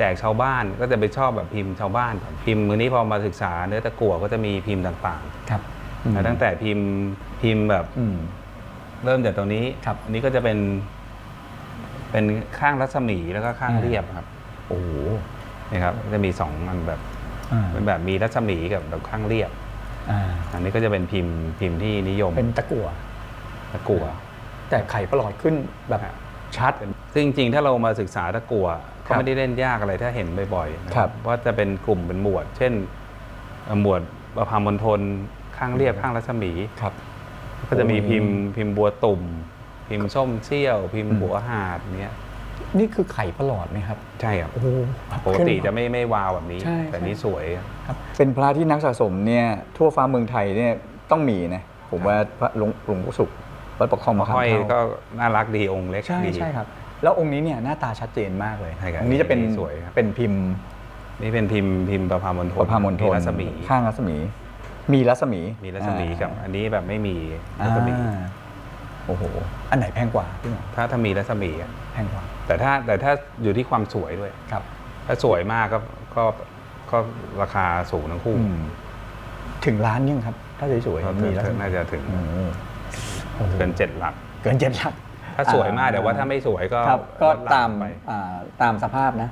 แจกชาวบ้านก็จะไปชอบแบบพิมพ์ชาวบ้านก่อนพิมพ์มือนี้พอมาศึกษาเนื้อตะกั่วก็จะมีพิมพ์ต่างครับๆแล้วตั้งแต่พิมพ์พิมพ์แบบอืม เริ่มจากตรงนี้ครับอันนี้ก็จะเป็น เป็นข้างรัศมีแล้วก็ข้างอ่า เรียบครับโอ้โหนี่ครับจะมีสองอันแบบอ่าเป็นแบบมีรัศมีกับแบบข้างเรียบ อ่าอันนี้ก็จะเป็นพิมพ์พิมพ์ที่นิยมเป็นตะกั่วตะกั่ว แต่ไข่ประหลอดขึ้นแบบครับ ชัด ซึ่งจริงๆ ถ้าเรามาศึกษาตะกั่วครัก็บไม่ได้เล่นยากอะไรถ้าเห็นบ่อยๆนะครับว่าจะเป็นกลุ่มเป็นหมวด เช่นเอ่อหมวดประพามณฑลข้างเรียบข้างรัศมีครับ ก็จะมีโอ้พิมพ์พิมพ์บัวตุ่ม พิมพ์ส้มเซี่ยว พิมพ์อืมบัวหาดเนี้ยนี่คือไข่ประหลอดไหมครับ ใช่ครับโอ้โหปกติจะไม่ไม่วาวแบบนี้ใช่แต่ใช่นี้สวยครับเป็นพระที่นักสะสมเนี่ยทั่วฟ้าเมืองไทยเนี่ยต้องมีนะผมว่าพระหลวงหลวงปู่ศุกร์ วัดประคองมะขามห้อยเท่าก็น่ารักดีองค์เล็กใช่ดี ใช่ครับ แล้วองค์นี้เนี่ยหน้าตาชัดเจนมากเลยใช่ครับองค์นี้จะเป็นสวยครับ เป็นพิมพ์นี่เป็นพิมพ์พิมพ์ประพามณฑลประพามณฑลรัศมี ข้างรัศมี มีรัศมีมีรัศมีอ่ากับ อันนี้แบบไม่มีอ่ารัศมีโอ้โห อันไหนแพงกว่าพี่หมอถ้าถ้ามีรัศมีอะแพงกว่าแต่ถ้าแต่ถ้าอยู่ที่ความสวยด้วย ครับถ้าสวยมากก็ก็ก็ราคาสูงทั้งคู่อืมถึงล้านยังครับ ถ้าสวยก็ๆมีรัศมีน่าจะถึง อืมโอ้โห เกินเจ็ดหลัก เกินเจ็ดหลัก ถ้าสวยมากแต่ว่าถ้าไม่สวยก็ครับก็ลดหลั่นตามไป อ่าตามสภาพนะ